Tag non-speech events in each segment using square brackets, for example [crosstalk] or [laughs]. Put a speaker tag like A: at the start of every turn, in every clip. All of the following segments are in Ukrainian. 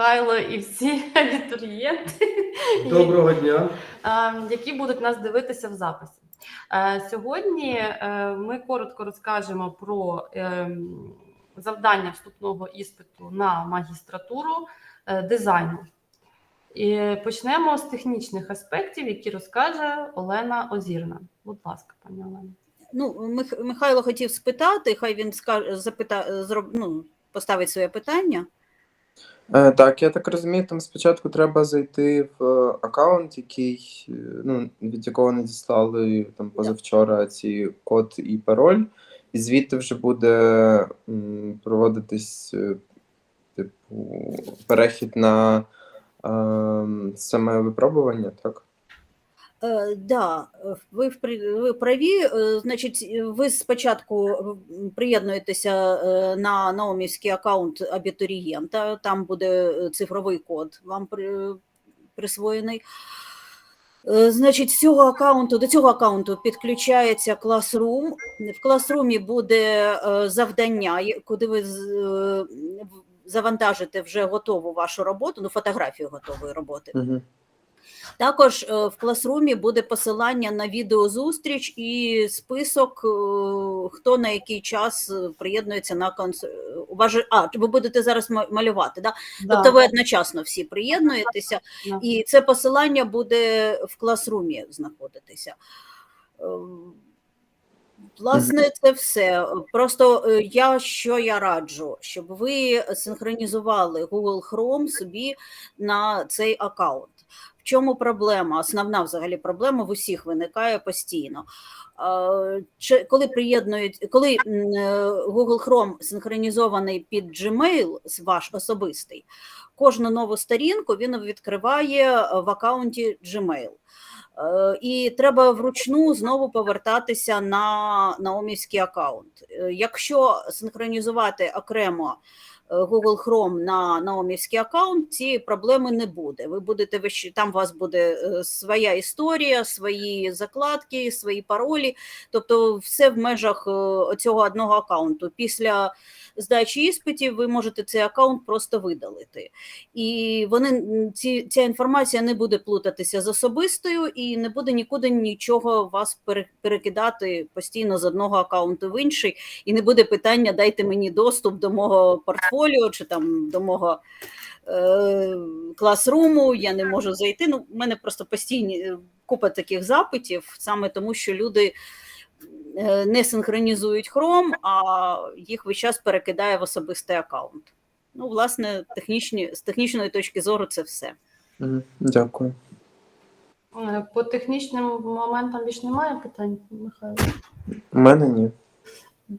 A: Михайло і всі [laughs] абітурієнти,
B: Доброго дня.
A: е, які будуть нас дивитися в записі. Е, Сьогодні е, ми коротко розкажемо про ем, завдання вступного іспиту на магістратуру е, дизайну. І почнемо з технічних аспектів, які розкаже Олена Озірна. Будь ласка, пані Олена.
C: Ну, Мих- Михайло хотів спитати, хай він скаже, запита, зроб, ну, поставить своє питання.
D: Е, Так, я так розумію, там спочатку треба зайти в аккаунт, який, е, ну, від якого надіслали там позавчора ці код і пароль, і звідти вже буде проводитись, е, типу, перехід на ем, саме випробування, так?
C: Е, да, е, ви, ви праві. Е, Значить, ви спочатку приєднуєтеся на наумівський аккаунт абітурієнта, там буде цифровий код вам присвоєний. Значить, з цього аккаунту до цього аккаунту підключається Classroom. В Classroom буде е, завдання, куди ви е, завантажите вже готову вашу роботу, ну фотографію готової роботи. Також е, в класрумі буде посилання на відеозустріч і список, е, хто на який час е, приєднується на конс... А, ви будете зараз ма- малювати, да? тобто ви одночасно всі приєднуєтеся,
A: Да.
C: і це посилання буде в класрумі знаходитися. Власне, це все. Просто е, я що я раджу, щоб ви синхронізували Google Chrome собі на цей аккаунт. В чому проблема? Основна взагалі проблема в усіх виникає постійно. Коли приєднують, коли е, Google Chrome синхронізований під Gmail, ваш особистий, кожну нову сторінку він відкриває в аккаунті Gmail. Е, І треба вручну знову повертатися на наумівський аккаунт. Е, Якщо синхронізувати окремо е, Google Chrome на наумівський аккаунт, цієї проблеми не буде. Ви будете там у вас буде своя історія, свої закладки, свої паролі, тобто все в межах цього одного аккаунту. Після здачі іспитів ви можете цей аккаунт просто видалити. І вони ці, ця інформація не буде плутатися з особистою і не буде нікуди нічого вас пере- перекидати постійно з одного аккаунту в інший, і не буде питання дайте мені доступ до мого портфоліо чи там до мого е, класруму, я не можу зайти. Ну, в мене просто постійні е, купа таких запитів, саме тому, що люди не синхронізують Chrome, а їх весь час перекидає в особистий аккаунт. Ну, власне, технічні, з технічної точки зору це все.
D: Дякую.
A: Е, По технічним моментам більш немає питань, Михайло.
D: У мене ні.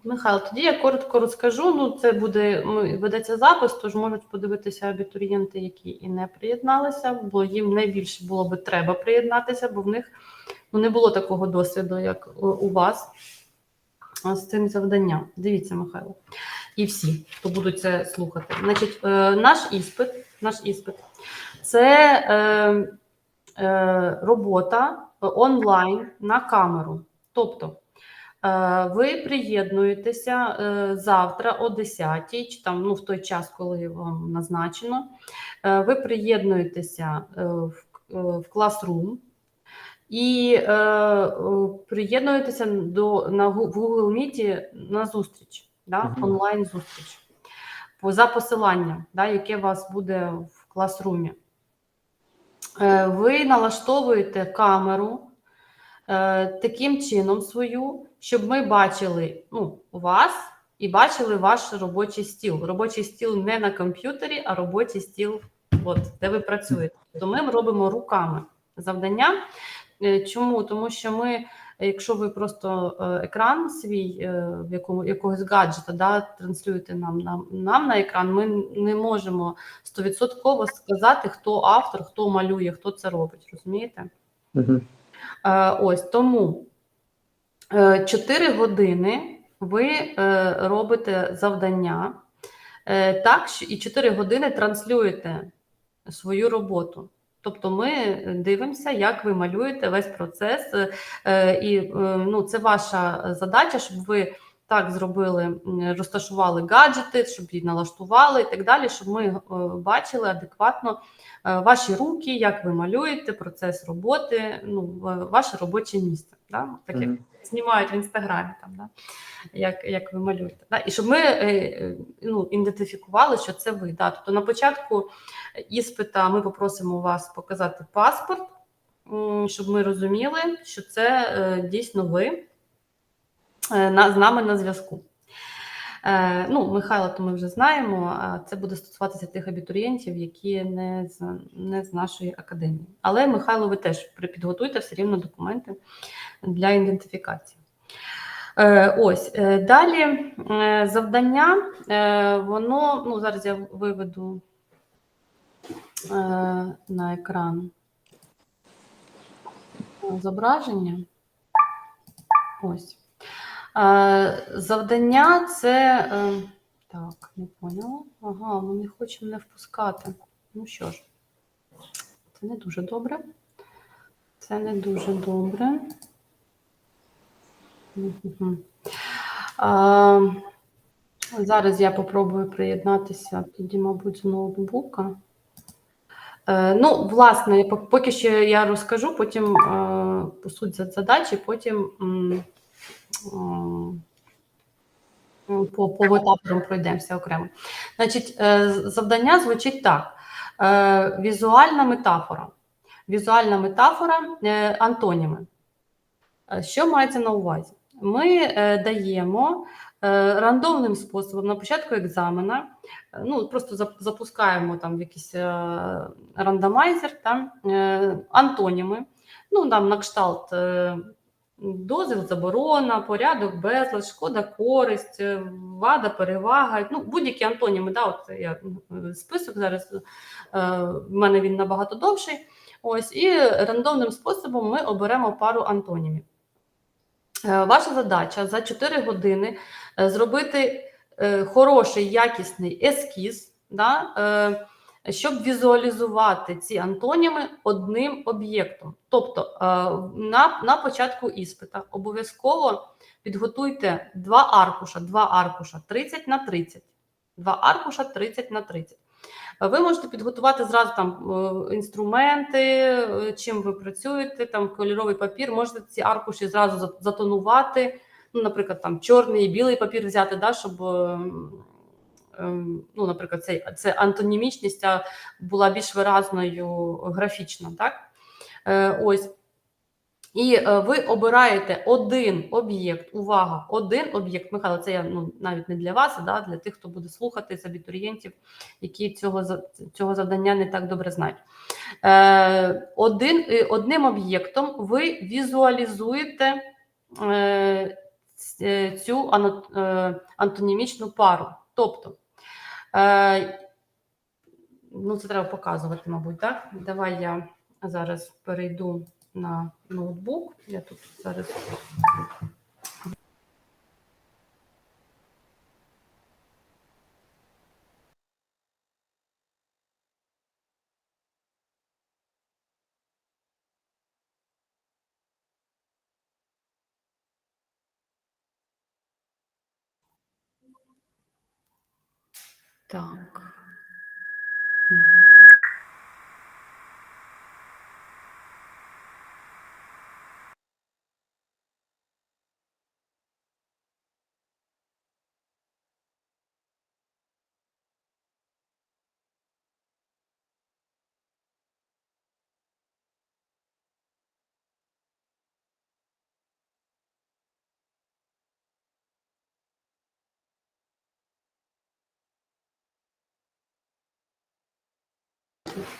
A: Михайло, тоді я коротко розкажу. Ну, це буде ну, ведеться запис, тож можуть подивитися абітурієнти, які і не приєдналися, бо їм найбільше було би треба приєднатися, бо в них ну, не було такого досвіду, як у- вас з цим завданням. Дивіться, Михайло, і всі, хто будуть це слухати. Значить, е, наш іспит, наш іспит це е, е, робота онлайн на камеру. Тобто. Ви приєднуєтеся завтра о 10 чи там ну, в той час, коли вам назначено. Ви приєднуєтеся в, Classroom і е, е, приєднуєтеся до, на в Google Meet на зустріч, да,
D: Мгм.
A: онлайн-зустріч по- за посиланням, да, яке у вас буде в Classroom. Е, Ви налаштовуєте камеру е, таким чином свою, щоб ми бачили ну, вас і бачили ваш робочий стіл. Робочий стіл не на комп'ютері, а робочий стіл, от, де ви працюєте. То ми робимо руками завдання. Е, Чому? Тому що ми, якщо ви просто е, екран свій е, в якому якогось гаджета да, транслюєте нам, нам, нам на екран, ми не можемо стовідсотково сказати, хто автор, хто малює, хто це робить. Розумієте?
D: Угу.
A: Ось тому 4 години ви робите завдання так, і 4 години транслюєте свою роботу. Тобто ми дивимося, як ви малюєте весь процес, е, і е, ну, це ваша задача, щоб ви так зробили, розташували гаджети, щоб її налаштували і так далі, щоб ми е, бачили адекватно е, ваші руки, як ви малюєте, процес роботи, ну, ваше робоче місце. Да? Так як
D: Мгм.
A: Знімають в інстаграмі, там, да? як, як ви малюєте. Да? І щоб ми е, е, ну, ідентифікували, що це ви. Да? Тобто на початку іспита ми попросимо вас показати паспорт, щоб ми розуміли, що це е, дійсно ви з нами на зв'язку. Е, ну, Михайла, то ми вже знаємо, це буде стосуватися тих абітурієнтів, які не з, не з нашої академії. Але Михайло, ви теж підготуйте все рівно документи для ідентифікації. Е, ось е, далі завдання, воно ну зараз я виведу на екран зображення. Ось. Е, завдання це. Е, так, не поняла. Ага, ну не хоче мене впускати. Ну що ж, це не дуже добре. Це не дуже добре. А, зараз я попробую приєднатися тоді, мабуть, з ноутбука. Е, ну, власне, поки що я розкажу, потім е, по суть за- задачі, потім по, по етапам пройдемося окремо. Значить, е, завдання звучить так: е, візуальна метафора. Візуальна метафора е, антоніми. Що мається на увазі? Ми даємо рандомним способом на початку екзамена, ну просто запускаємо там якийсь рандомайзер там антоніми. Ну, там на кшталт дозвіл, заборона, порядок, безлад, шкода, користь, е, вада, перевага. Ну, будь-які антоніми. Да, от я список зараз е, в мене він набагато довший. Ось, і рандомним способом ми оберемо пару антонімів. Е, Ваша задача за 4 години зробити хороший, якісний ескіз, да, щоб візуалізувати ці антоніми одним об'єктом. Тобто е, на, на початку іспита обов'язково підготуйте два аркуша, два аркуша 30 на 30. Два аркуша 30 на 30. Е, Ви можете підготувати зразу там е, інструменти, е, чим ви працюєте, там кольоровий папір, можете ці аркуші зразу затонувати. Ну, наприклад, там чорний і білий папір взяти, да, щоб, ем, ну, наприклад, цей, це антонімічність була більш виразною графічно. Так? Е, ось. І е, ви обираєте один об'єкт. Увага, один об'єкт. Михайло, це я ну, навіть не для вас, а да, для тих, хто буде слухати з абітурієнтів, які цього, цього завдання не так добре знають. Е, один, е, одним об'єктом ви візуалізуєте е, цю антонімічну пару. Тобто, ну це треба показувати, мабуть, так? Давай я зараз перейду на ноутбук. Я тут зараз. Так.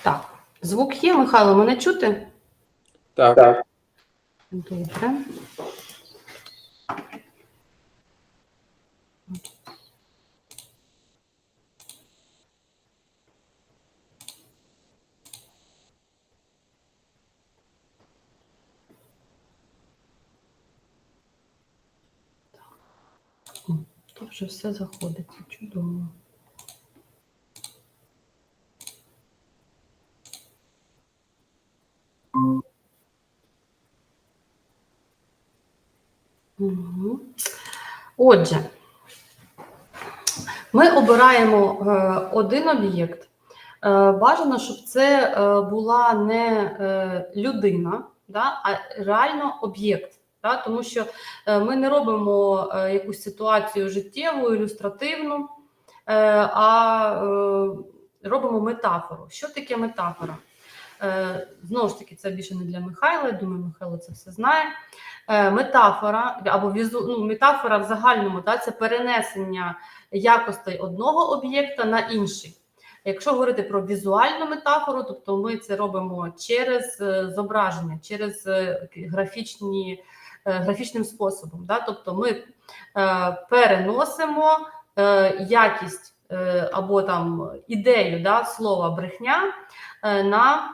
A: Так, звук є, Михайло, мене чути?
D: Так.
A: Добре. Вже все заходить. Чудово. Отже, ми обираємо е, один об'єкт. Е, бажано, щоб це е, була не людина, а реально об'єкт. Тому що ми не робимо якусь ситуацію життєву, ілюстративну, а робимо метафору. Що таке метафора? Е, знову ж таки, це більше не для Михайла. я Думаю, Михайло це все знає. Е, метафора або візу, ну, метафора в загальному да, це перенесення якостей одного об'єкта на інший. Якщо говорити про візуальну метафору, тобто ми це робимо через е, зображення, через графічні, графічним способом. Да? Тобто ми переносимо якість або там ідею да, слова брехня на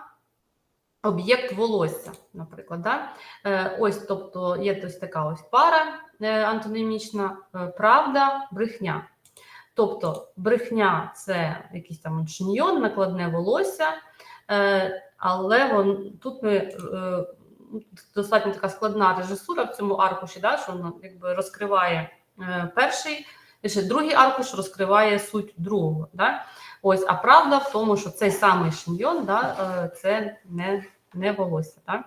A: об'єкт волосся, наприклад. Да? Е, Ось, тобто, є ось така ось пара е, антонімічна е, правда, брехня. Тобто, брехня це якийсь там шиньйон, накладне волосся, але вон, тут ми достатньо така складна режисура в цьому аркуші, да, що воно якби розкриває перший, ще другий аркуш розкриває суть другого. Да? Ось, а правда в тому, що цей самий шиньйон да, е, це не, не волосся. Да?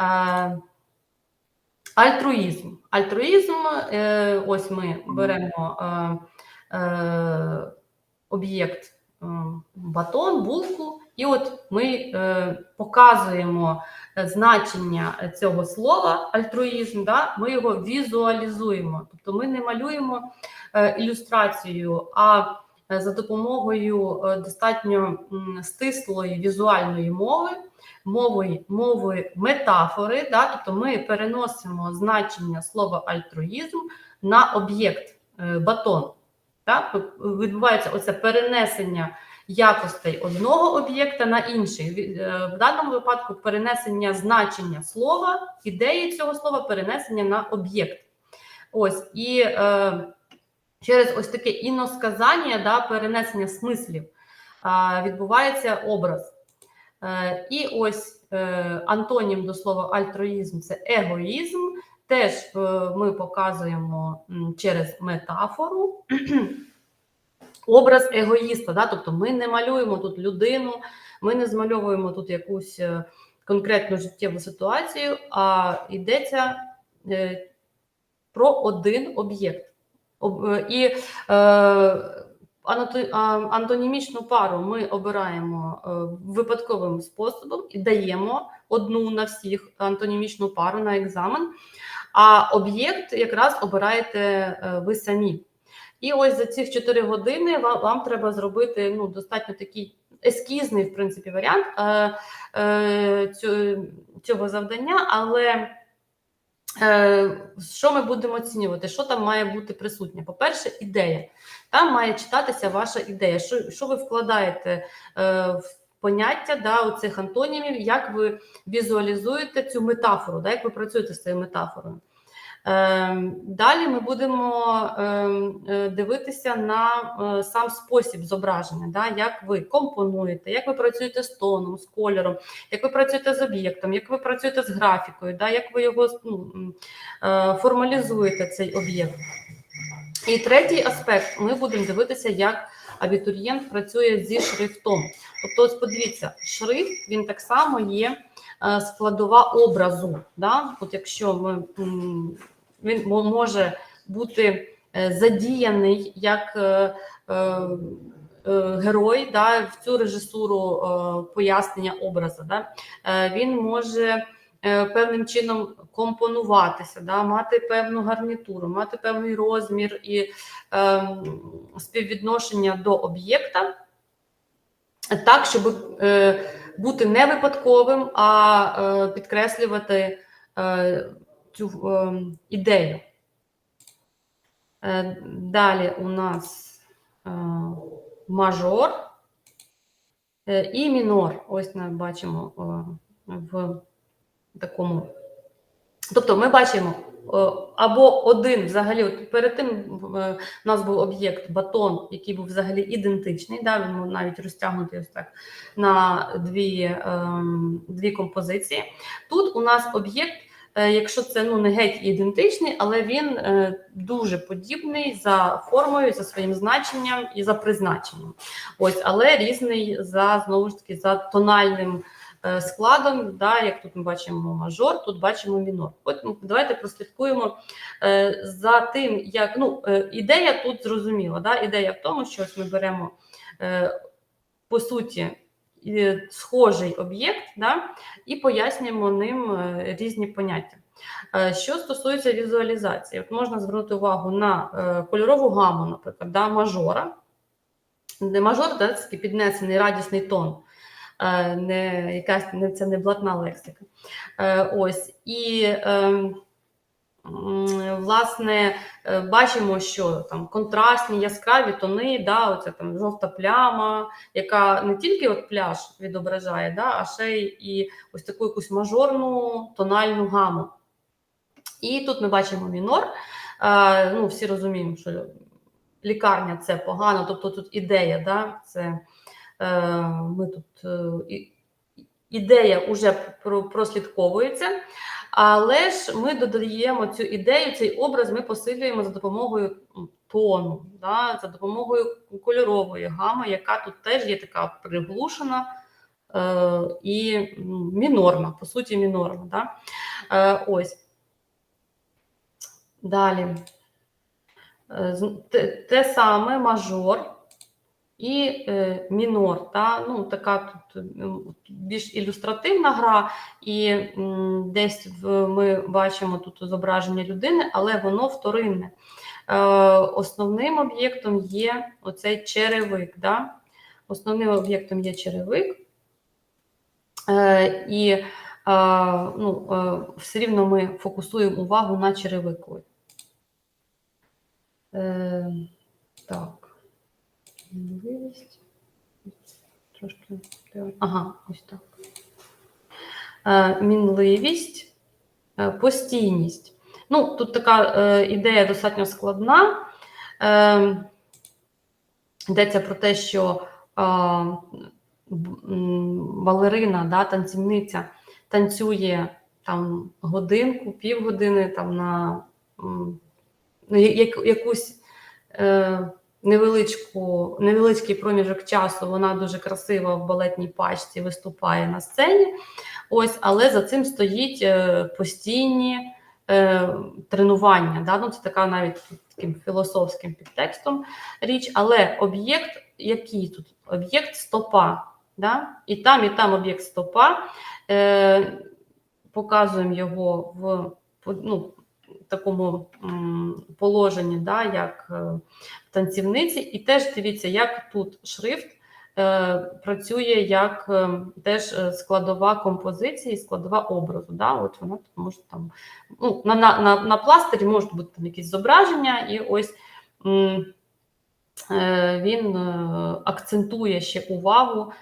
A: Е, Альтруїзм. Альтруїзм, е, ось ми беремо об'єкт батон, булку, і от ми показуємо значення цього слова альтруїзм, да? ми його візуалізуємо. Тобто ми не малюємо ілюстрацію, а за допомогою е, достатньо стислої візуальної мови мови, мови метафори, да? тобто ми переносимо значення слова альтруїзм на об'єкт е, батон. Так? Відбувається оце перенесення якостей одного об'єкта на інший. Е, В даному випадку перенесення значення слова, ідеї цього слова, перенесення на об'єкт. Ось і е, через ось таке іносказання, да, перенесення смислів, відбувається образ. Е, І ось е, антонім до слова альтруїзм це егоїзм. Теж е, ми показуємо через метафору [clears throat] образ егоїста. Да? Тобто ми не малюємо тут людину, ми не змальовуємо тут якусь конкретну життєву ситуацію, а йдеться про один об'єкт. Е, І е, антонімічну пару ми обираємо е, випадковим способом і даємо одну на всіх антонімічну пару на екзамен. А об'єкт якраз обираєте ви самі. І ось за ці 4 години вам, вам треба зробити ну, достатньо такий ескізний, в принципі, варіант е, е, цього завдання, але що ми будемо оцінювати? Що там має бути присутнє? По-перше, ідея. Там має читатися ваша ідея. Що, що ви вкладаєте е, в поняття да, у цих антонімів, як ви візуалізуєте цю метафору, да, як ви працюєте з цією метафорою. Ем, Далі ми будемо ем, е, дивитися на е, сам спосіб зображення, да, як ви компонуєте, як ви працюєте з тоном, з кольором, як ви працюєте з об'єктом, як ви працюєте з графікою, да, як ви його ну, е, формалізуєте цей об'єкт. І третій аспект ми будемо дивитися, як абітурієнт працює зі шрифтом. Тобто, ось подивіться, шрифт він так само є складова образу. Да? От якщо ми, він може бути е, задіяний як е, е, е, герой да, в цю режисуру е, пояснення образу. Да? Е, Він може е, певним чином компонуватися, да, мати певну гарнітуру, мати певний розмір і е, співвідношення до об'єкта, так, щоб е, бути не випадковим, а е, підкреслювати е, цю е, ідею. Далі у нас мажор і мінор. Ось ми бачимо в такому. Тобто ми бачимо або один взагалі, от перед тим е, у нас був об'єкт батон, який був взагалі ідентичний, да, він був навіть розтягнутий ось так на дві, ем, дві композиції. Тут у нас об'єкт е, якщо це ну, не геть ідентичний, але він е, дуже подібний за формою, за своїм значенням і за призначенням. Ось, але різний за знову ж таки за тональним е, складом. Да, як тут ми бачимо мажор, тут бачимо мінор. От ну, давайте прослідкуємо е, за тим, як ну, е, ідея тут зрозуміла. Да? Ідея в тому, що ось ми беремо е, по суті е, схожий об'єкт, да? і пояснюємо ним е, різні поняття. Е, Що стосується візуалізації, от можна звернути увагу на е, кольорову гаму, наприклад, да, мажора. Мажор да, піднесений радісний тон, е, не, якась, не, це не блатна лексика. Е, Ось. І е, власне е, бачимо, що там контрастні, яскраві тони, да, оця там жовта пляма, яка не тільки от пляж відображає, да, а ще й і ось таку якусь мажорну тональну гаму. І тут ми бачимо мінор. Е, ну, всі розуміємо, що лікарня це погано, тобто тут ідея, да, це ми тут е, ідея вже прослідковується, але ж ми додаємо цю ідею, цей образ ми посилюємо за допомогою тону, да, за допомогою кольорової гами, яка тут теж є така приглушена е, і мінорна, по суті, мінорна. Да? Е, ось. Далі. Е, те саме мажор і е, мінор. Та? Ну, така тут більш ілюстративна гра, і м, десь в, ми бачимо тут зображення людини, але воно вторинне. Е, основним об'єктом є оцей черевик. Да? Основним об'єктом є черевик. Е, і е, ну, е, все рівно ми фокусуємо увагу на черевику. Е, так. Можливість. Трошки. Ага, ось так. Е, мінливість, е, постійність. Ну, тут така е, ідея достатньо складна. Йдеться про те, що балерина, да, танцівниця танцює там годинку, півгодини там на ну, якусь невеличку, невеличкий проміжок часу. Вона дуже красиво в балетній пачці виступає на сцені. Ось, але за цим стоїть е, постійні е, тренування. Да? Ну, це така навіть таким філософським підтекстом річ, але об'єкт, який тут? Об'єкт стопа. Да? І там, і там об'єкт стопа. Е, показуємо його в ну, такому положенні, да, як е, танцівниці, і теж дивіться, як тут шрифт е, працює як е, теж складова композиції, складова образу. Да? От вона може там ну, на, на, на, на пластирі можуть бути там якісь зображення, і ось він акцентує ще увагу.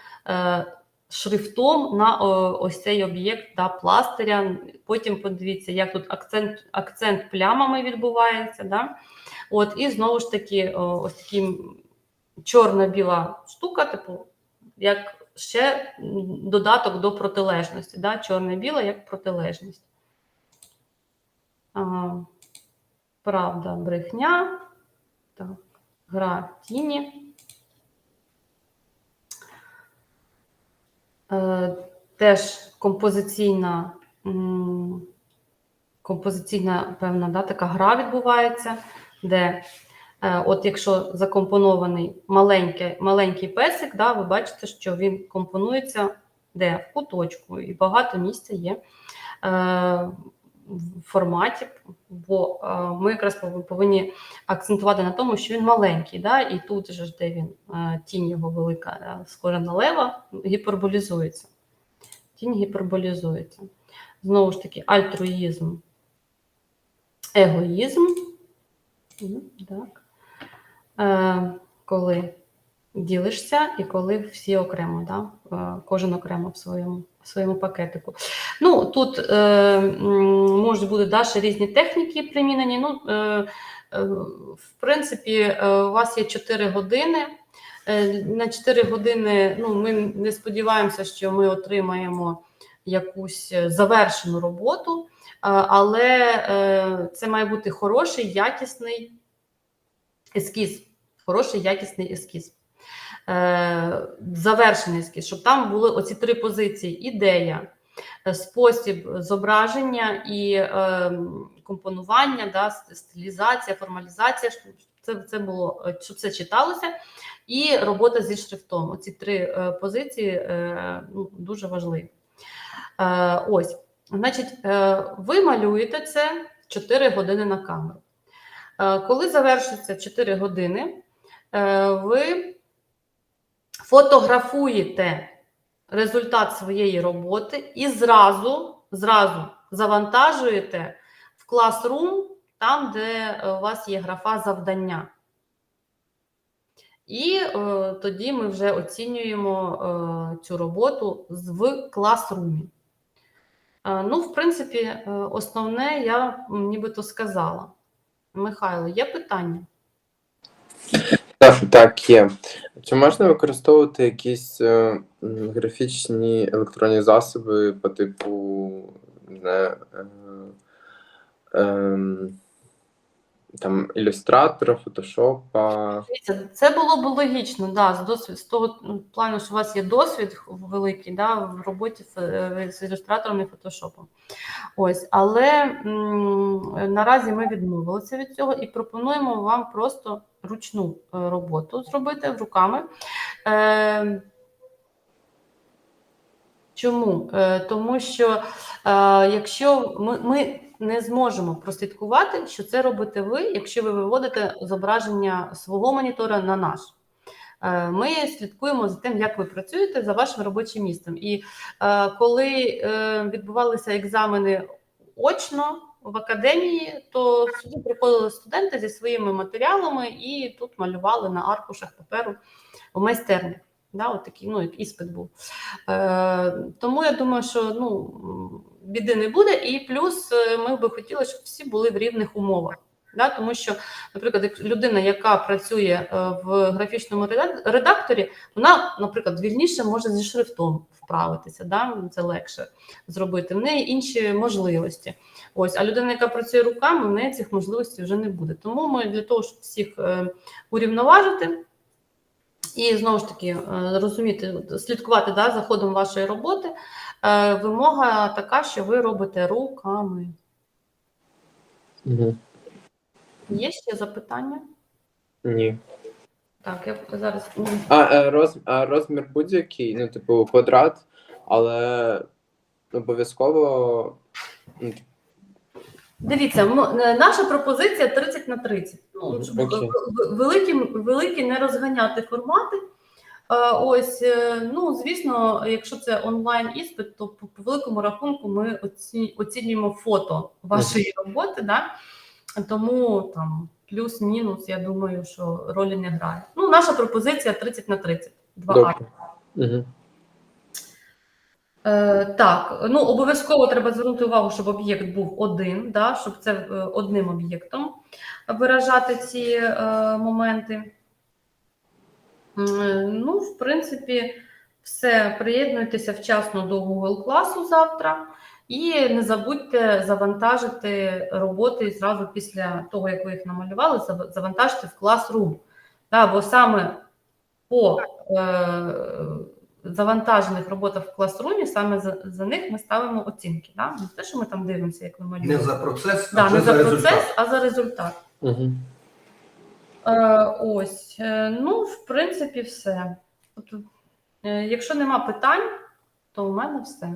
A: Е, Шрифтом на ось цей об'єкт да, пластиря. Потім подивіться, як тут акцент, акцент плямами відбувається. Да? От, і знову ж таки, ось такі чорно-біла штука, типу, як ще додаток до протилежності. Да? Чорне-біла як протилежність. А, правда, брехня. Так, гра тіні. Теж композиційна, композиційна певна да, така гра відбувається, де е, от якщо закомпонований маленький, маленький песик, да, ви бачите, що він компонується де? В куточку, і багато місця є. Е, форматі, бо е, ми якраз повинні акцентувати на тому, що він маленький, да, і тут же де він е, тінь його велика, е, схожа на лева, гіперболізується. Тінь гіперболізується. Знову ж таки, альтруїзм, егоїзм. Так. Е, коли ділишся і коли всі окремо, да? кожен окремо в своєму, своєму пакетику. Ну, тут е, можуть бути да, ще різні техніки примінені. Ну, е, е, в принципі, е, у вас є 4 години. Е, На 4 години ну, ми не сподіваємося, що ми отримаємо якусь завершену роботу. але це має бути хороший, якісний ескіз. Хороший, якісний ескіз. Е, завершений щоб там були оці три позиції: ідея, е, спосіб зображення і е, компонування, да, стилізація, формалізація. щоб Це, це було, е, щоб це читалося, і робота зі шрифтом. Оці три е, позиції е, ну, дуже важливі. Е, ось, значить, ви малюєте це 4 години на камеру. Коли завершиться 4 години, ви фотографуєте результат своєї роботи і зразу, зразу завантажуєте в Classroom, там, де е, у вас є графа завдання. І е, тоді ми вже оцінюємо е, цю роботу в класрумі. Е, ну, в принципі, е, основне я нібито сказала. Михайло, є питання? [laughs]
D: Так, так, є. Чи можна використовувати якісь е, графічні електронні засоби по типу, не знаю, е, ем, там, ілюстратора, фотошопа?
A: Це було б логічно, да, з досвід з того ну, плану, що у вас є досвід великий да, в роботі з, е, з ілюстратором і фотошопом. Ось, але м, наразі ми відмовилися від цього і пропонуємо вам просто ручну е, роботу зробити руками. Е, Чому? Е, Тому що якщо ми, ми не зможемо прослідкувати, що це робите ви, якщо ви виводите зображення свого монітора на наш. Ми слідкуємо за тим, як ви працюєте за вашим робочим місцем. І е, коли е, відбувалися екзамени очно в академії, то сюди приходили студенти зі своїми матеріалами і тут малювали на аркушах паперу в майстерні. Да, от такий, ну, як іспит був. Е, тому я думаю, що ну, біди не буде. І плюс е, ми би хотіли, щоб всі були в рівних умовах. Да, тому що, наприклад, людина, яка працює е, в графічному редакторі, вона, наприклад, вільніше може зі шрифтом вправитися, да, це легше зробити. В неї інші можливості. Ось, а людина, яка працює руками, в неї цих можливостей вже не буде. Тому ми для того, щоб всіх е, урівноважити. І знову ж таки е, розуміти, слідкувати да, за ходом вашої роботи. Вимога така, що ви робите руками.
D: Угу.
A: Є ще запитання?
D: Ні.
A: Так, я зараз.
D: А, е, роз, а розмір будь-який, ну, типу, квадрат, але обов'язково. ну,
A: Дивіться, е, наша пропозиція 30 на 30. Ну, щоб в- в- великі, великі не розганяти формати. Е, Ось, е, ну звісно, якщо це онлайн іспит, то по, великому рахунку ми оці, оцінюємо фото вашої роботи, да? Тому там плюс-мінус, я думаю, що ролі не грає. Ну, наша пропозиція 30 на 30. 2
D: Добре. Угу.
A: Е, так, ну обов'язково треба звернути увагу, щоб об'єкт був один, да, щоб це е, одним об'єктом виражати ці е, моменти. Е, Ну, в принципі, все. Приєднуйтеся вчасно до Google класу завтра. І не забудьте завантажити роботи зразу після того, як ви їх намалювали, зав- завантажити в Classroom. Да, бо саме по е, завантажених роботах в класрумі, саме за, за них ми ставимо оцінки. Да? Не те, що ми там дивимося, як ви малюєте.
B: Не за процес, а
A: да,
B: вже
A: не
B: за
A: за
B: результат.
A: а за результат.
D: Угу.
A: Е, ось, е, ну, в принципі, все. От, е, якщо нема питань, то у мене все.